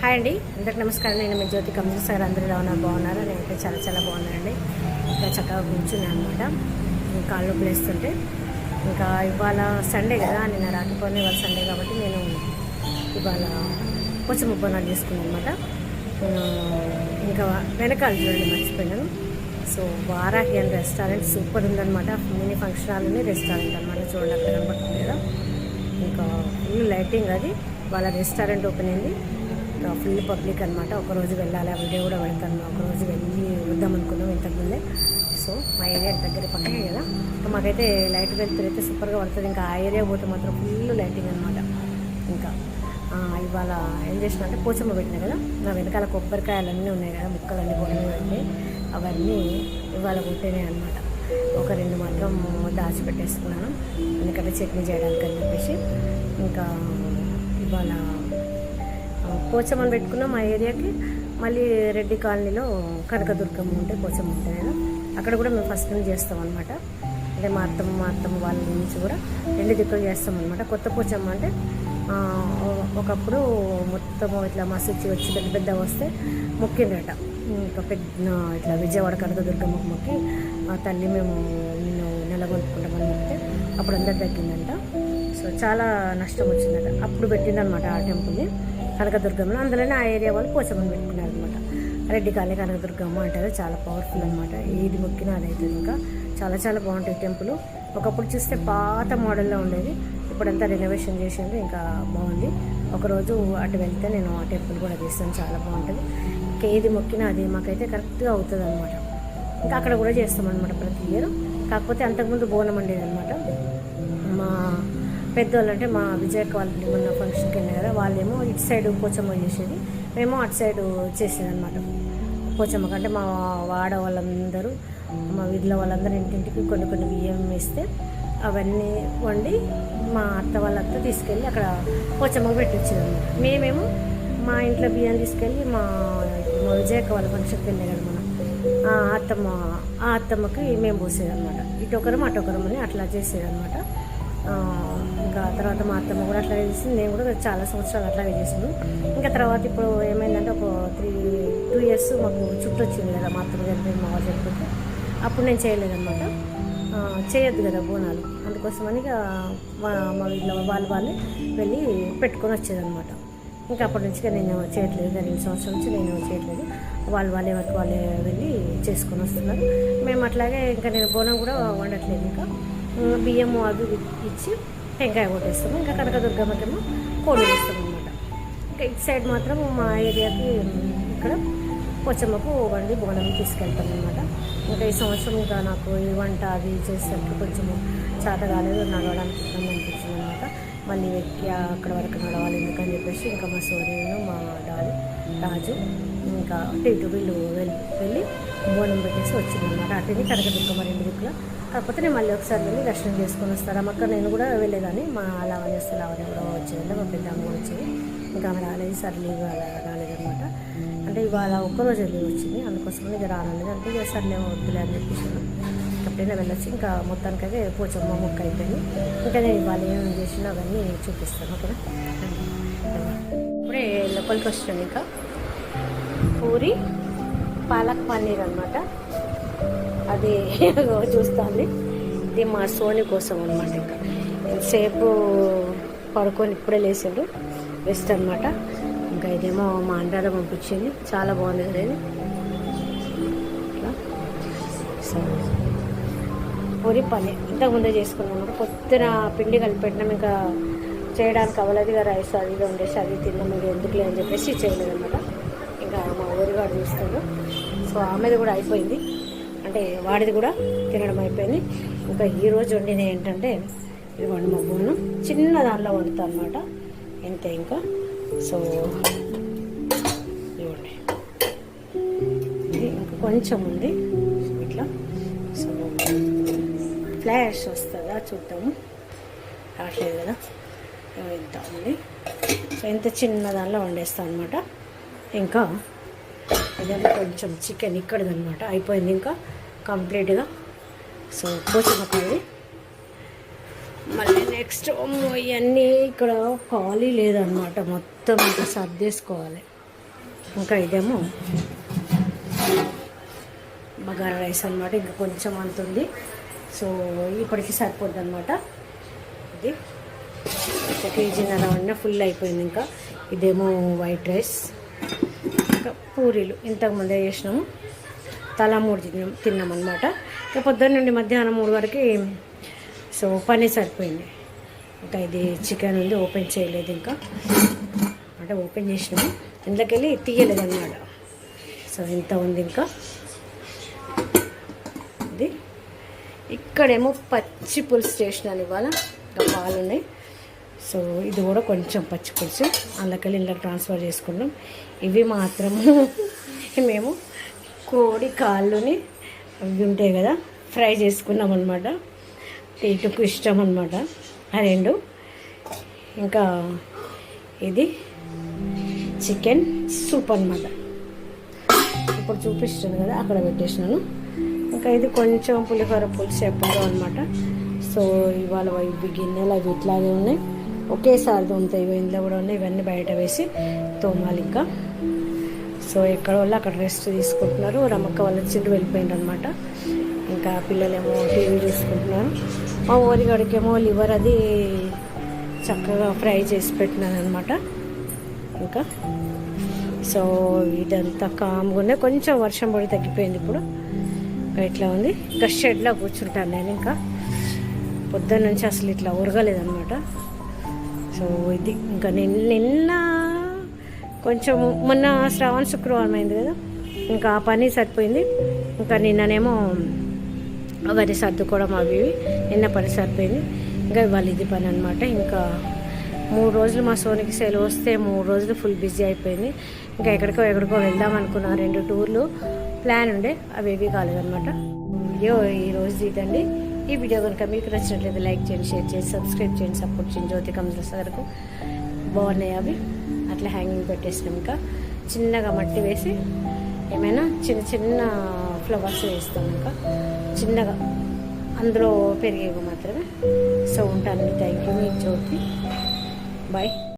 Hi అండి. అందరికి నమస్కారం. నేను మీ జ్యోతి కమల్ సార్. అందరూ ఎలా ఉన్నారు? బాగున్నారు? నేనైతే చాలా చాలా బాగున్నానండి. ఇంకా చక్కగా కూర్చున్నాను అనమాట కాళ్ళు ప్లేస్తుంటే ఇంకా ఇవాళ సండే కదా. నిన్న రాకపోయినా ఇవాళ సండే కాబట్టి నేను ఇవాళ కొంచెం ఉబ్బనాలు చేసుకున్నాను అనమాట ఇంకా వెనకాల చూడండి మర్చిపోయినాను. So Varahi and restaurant super ఉందనమాట మినీ ఫంక్షన్ హాల్ని రెస్టారెంట్ అనమాట చూడండి అక్కడ కనబడుతుంది కదా. ఇంకా ఫుల్ లైటింగ్ అది. వాళ్ళ రెస్టారెంట్ ఓపెన్ అయింది. ఫుల్ పబ్లిక్ అనమాట ఒకరోజు వెళ్ళాలి ఆ వీడియో కూడా వెళ్తాను ఒకరోజు వెళ్ళి వద్దాం అనుకున్నాం ఇంతకుముందే. సో మా ఏరియా దగ్గర పక్కనే కదా. సో మాకైతే లైట్ వెళ్తారు అయితే సూపర్గా పడుతుంది. ఇంకా ఆ ఏరియా పోతే మాత్రం ఫుల్ లైటింగ్ అనమాట ఇంకా ఇవాళ ఏం చేసిన అంటే పోచమ్మ పెట్టినా కదా. నా వెనకాల కొబ్బరికాయలు అన్నీ ఉన్నాయి కదా ముక్కలన్నీ కొన్ని ఉన్నాయి అవన్నీ ఇవాళ కొట్టేనే అనమాట ఒక రెండు మాత్రం దాచిపెట్టేసుకున్నాను ఎందుకంటే చట్నీ చేయడానికి అని చెప్పేసి. ఇంకా ఇవాళ పోచమ్మని పెట్టుకున్నాం మా ఏరియాకి. మళ్ళీ రెడ్డి కాలనీలో కనకదుర్గమ్మ ఉంటే పోచమ్మ ఉంటుంది కదా. అక్కడ కూడా మేము ఫస్ట్ నుంచి చేస్తాం అనమాట అంటే మా అత్తమ్మ మా అత్తమ్మ వాళ్ళ నుంచి కూడా రెండు దిక్కులు చేస్తాం అనమాట కొత్త పోచమ్మ అంటే ఒకప్పుడు మొత్తం ఇట్లా మసూచి వచ్చి పెద్ద పెద్ద వస్తే మొక్కిండ్రట. ఇంకా పెద్ద ఇట్లా విజయవాడ కనకదుర్గమ్మకు మొక్కి ఆ తల్లి మేము నిన్ను నెలకొల్పుకుంటామని చెప్తే అప్పుడు అందరు తగ్గిందంట. సో చాలా నష్టం వచ్చిందట. అప్పుడు పెట్టిందనమాట ఆ టెంపుల్ని. కనకదుర్గంలో అందులోనే ఆ ఏరియా వాళ్ళు పోచమని పెట్టుకున్నారు అనమాట రెడ్డి కాలే కనకదుర్గమ్మ అంటారు. చాలా పవర్ఫుల్ అనమాట ఏది మొక్కినా అదైతే ఇంకా చాలా చాలా బాగుంటాయి టెంపుల్. ఒకప్పుడు చూస్తే పాత మోడల్లో ఉండేది. ఇప్పుడంతా రెనోవేషన్ చేసింది ఇంకా బాగుంది. ఒకరోజు అటు వెళ్తే నేను ఆ టెంపుల్ కూడా తీస్తాను చాలా బాగుంటుంది. ఇంకా ఏది మొక్కినా అది మాకైతే కరెక్ట్గా అవుతుంది అనమాట ఇంకా అక్కడ కూడా చేస్తామన్నమాట ప్రతి ఇయర్ కాకపోతే అంతకుముందు బోనం ఉండేది అనమాట మా పెద్దోళ్ళు అంటే మా విజయక్క వాళ్ళకి మొన్న ఫంక్షన్కి వెళ్ళిన కదా వాళ్ళేమో ఇటు సైడ్ పోచమ్మ చేసేది. మేము అటు సైడ్ చేసేది అనమాట పోచమ్మకి అంటే మా వాడ వాళ్ళందరూ మా వీధిలో వాళ్ళందరూ ఇంటింటికి కొన్ని కొన్ని బియ్యం వేస్తే అవన్నీ వండి మా అత్త వాళ్ళంతా తీసుకెళ్ళి అక్కడ పోచమ్మకి పెట్టించేదన్నమాట మేమేమో మా ఇంట్లో బియ్యం తీసుకెళ్ళి మా మా విజయక్క వాళ్ళ ఫంక్షన్కి వెళ్ళే కదా మనం ఆ అత్తమ్మ ఆ అత్తమ్మకి మేము పోసేదన్నమాట. ఇటు ఒకరం అటు ఒకరం అని అట్లా చేసేదన్నమాట. ఇంకా తర్వాత మా అత్తమ్మ కూడా అట్లాగే చేసింది. నేను కూడా చాలా సంవత్సరాలు అట్లాగే చేసాను ఇంకా తర్వాత ఇప్పుడు ఏమైందంటే ఒక త్రీ టూ ఇయర్స్ మాకు చుట్టూ వచ్చింది కదా మా అత్తమ్మ చనిపోయింది మా వాళ్ళు చనిపోతే అప్పుడు నేను చేయలేదన్నమాట. చేయొద్దు కదా బోనాలు. అందుకోసమని ఇక మా ఇంట్లో వీళ్ళ వాళ్ళు వాళ్ళే వెళ్ళి పెట్టుకొని వచ్చేదన్నమాట. ఇంకా అప్పటి నుంచి నేను చేయట్లేదు. రెండు సంవత్సరం నుంచి నేను చేయట్లేదు. వాళ్ళు వాళ్ళే వరకు వాళ్ళే వెళ్ళి చేసుకొని వస్తున్నారు. మేము అట్లాగే ఇంకా నేను బోనం కూడా వండట్లేదు ఇంకా. బియ్యము అవి ఇచ్చి టెంకాయ కొట్టేస్తాము. ఇంకా కనకదుర్గమ్మకేమో కోడి వేస్తాం అనమాట ఇంకా ఇటు సైడ్ మాత్రం మా ఏరియాకి ఇక్కడ పోచమ్మకు వండి బోనం తీసుకెళ్తాం అనమాట ఇంకా ఈ సంవత్సరం ఇంకా నాకు ఈ వంట అది చేసేసరికి కొంచెం చేత కాలేదు నడవడానికి ఇబ్బంది అనిపించింది మళ్ళీ ఎక్కి అక్కడ వరకు నడవాలి ఎందుకని చెప్పేసి ఇంకా మా సోదరుడు మా డాలి రాజు ఇంకా అటు ఇటు వీళ్ళు వెళ్ళి వెళ్ళి బోనం పెట్టేసి వచ్చిందన్నమాట. అటుని కనకదుర్గమ్మ రెండు దిక్కులో కాకపోతే నేను మళ్ళీ ఒకసారి వెళ్ళి దర్శనం చేసుకొని వస్తాను. అక్కడ నేను కూడా వెళ్ళేదాన్ని. మా లావణ్య వస్తే లావణ్య కూడా వచ్చేది మా పెద్ద అమ్మ వచ్చేది. ఇంకా ఆమె రాలేదు సర్లే లీవ్ రాలేదనమాట అంటే ఇవాళ ఒక్కరోజు లీవ్ వచ్చింది అందుకోసం ఇక రాలేదు అంటే ఇక సర్లే వద్దులే అని చెప్పేసి ఎప్పుడైనా వెళ్ళొచ్చి. ఇంకా మొత్తానికైతే పోచమ్మ మొక్క అయిపోయింది. ఇంకా నేను ఇవాళ ఏం చేసినా అవన్నీ చూపిస్తాను ఓకేనా? ఇప్పుడే లోపలికి వస్తుంది ఇంకా. పూరి పాలక్ పన్నీర్ అనమాట అది చూస్తుంది. ఇది మా సోని కోసం అనమాట ఇంకా. సేపు పడుకొని ఇప్పుడే లేచాడు. బెస్ట్ అనమాట ఇంకా ఇదేమో మా అండాలో పంపించింది. చాలా బాగుంది కదా ఇది. సో పూరి పన్నీర్. ఇంతకు ముందే చేసుకున్నాం పొద్దున పిండి కలిపి పెట్టినాం ఇంకా చేయడానికి అవ్వలేదు ఇక రైస్ అది ఇది ఉండేసి అది తిన్నాం. ఇది ఎందుకులే అని చెప్పేసి చేయలేదు అనమాట ఇంకా మా ఊరిగాడు చూస్తాడు. సో ఆమెది కూడా అయిపోయింది. అంటే వాడిది కూడా తినడం అయిపోయింది. ఇంకా ఈరోజు వండినవి ఏంటంటే ఇది వండి మా బోను. చిన్న దానిలో వండుతా అనమాట ఇంతే ఇంకా? సో చూడండి ఇది ఇంకా కొంచెం ఉంది. ఇట్లా. సో ఫ్లాష్ వస్తుందా చూద్దాము. రావట్లేదు కదా. ఇంత ఉంది? సో ఇంత చిన్న దానిలో వండేస్తాం అనమాట ఇంకా ఇదేమో కొంచెం చికెన్ ఇక్కడిది అయిపోయింది ఇంకా. కంప్లీట్గా సో పోచమకాయ మళ్ళీ నెక్స్ట్ ఇవన్నీ ఇక్కడ ఖాళీ లేదనమాట మొత్తం ఇంకా సర్దేసుకోవాలి. ఇంకా ఇదేమో బగారా రైస్ అనమాట ఇంకా కొంచెం అంత ఉంది. సో ఇప్పటికి సరిపోద్ది అనమాట ఇది ఒక కేజీన్నర ఉన్న ఫుల్ అయిపోయింది ఇంకా. ఇదేమో వైట్ రైస్ ఇంకా పూరీలు ఇంతకుముందే చేసినాము. తలా మూడు తిన్నాం అనమాట ఇంకా పొద్దున్న నుండి మధ్యాహ్నం మూడు వరకు సో పని సరిపోయింది. ఇంకా ఇది చికెన్ ఉంది ఓపెన్ చేయలేదు ఇంకా. అంటే ఓపెన్ చేసినాము ఇందులోకెళ్ళి తీయలేదు అన్నమాట సో ఇంత ఉంది ఇంకా. ఇది. ఇక్కడేమో పచ్చి పులుసు చేసినాను ఇవాళ. ఇంకా పాలు ఉన్నాయి సో ఇది కూడా కొంచెం పచ్చి పులుసు. అందులోకెళ్ళి ఇంట్లో ట్రాన్స్ఫర్ చేసుకున్నాం. ఇవి మాత్రము మేము కోడి కాళ్ళుని అవి ఉంటాయి కదా ఫ్రై చేసుకున్నాం అనమాట ఇటుకు ఇష్టం అనమాట ఆ రెండు. ఇంకా ఇది చికెన్ సూప్ అనమాట ఇప్పుడు చూపిస్తాను కదా అక్కడ పెట్టేసినాను. ఇంకా ఇది కొంచెం పులిహోర పులుసు ఎప్పుడు అనమాట సో ఇవాళ ఇవి గిన్నెలు అవి ఇట్లాగే ఉన్నాయి. ఒకేసారి తోముతాయి ఇవి ఇందులో కూడా ఉన్నాయి. ఇవన్నీ బయట వేసి తోమాలి ఇంకా. సో ఎక్కడ వాళ్ళు అక్కడ రెస్ట్ తీసుకుంటున్నారు. రమ్మక్క వాళ్ళ చిండు వెళ్ళిపోయింది అనమాట ఇంకా పిల్లలేమో టీవీ చూసుకుంటున్నారు. మా ఊరిగడికేమో లివర్ అది చక్కగా ఫ్రై చేసి పెట్టినాను అనమాట ఇంకా సో ఇదంతా కామ్గానే కొంచెం వర్షం పడి తగ్గిపోయింది ఇప్పుడు. ఇట్లా ఉంది. ఇంకా షెడ్లో కూర్చుంటాను నేను ఇంకా. పొద్దున్న నుంచి అసలు ఇట్లా ఉరగలేదనమాట. సో ఇది ఇంకా నిన్న నిన్న కొంచెం మొన్న శ్రావణ శుక్రవారం అయింది కదా. ఇంకా ఆ పని సరిపోయింది. ఇంకా నిన్ననేమో వరి సర్దుకోవడం అవి నిన్న పని సరిపోయింది. ఇంకా వాళ్ళు ఇది పని అనమాట ఇంకా మూడు రోజులు మా సోనికి సెలవు వస్తే మూడు రోజులు ఫుల్ బిజీ అయిపోయింది. ఇంకా ఎక్కడికో ఎక్కడికో వెళ్దాం అనుకున్నా. రెండు టూర్లు ప్లాన్ ఉండే. అవి ఏవి కాలేదన్నమాట వీడియో ఈరోజు ఇదండి. ఈ వీడియో కనుక మీకు నచ్చినట్లయితే లైక్ చేయండి షేర్ చేసి సబ్స్క్రైబ్ చేయండి సపోర్ట్ చేయండి. జ్యోతి కమ్స్ వరకు బాగున్నాయి అవి. అట్లా హ్యాంగింగ్ పెట్టేసినాం ఇంకా. చిన్నగా మట్టి వేసి ఏమైనా చిన్న చిన్న ఫ్లవర్స్ వేస్తాం ఇంకా. చిన్నగా. అందులో పెరిగేవి మాత్రమే. సో ఉంటాను థ్యాంక్ యూ మీ జ్యోతి బాయ్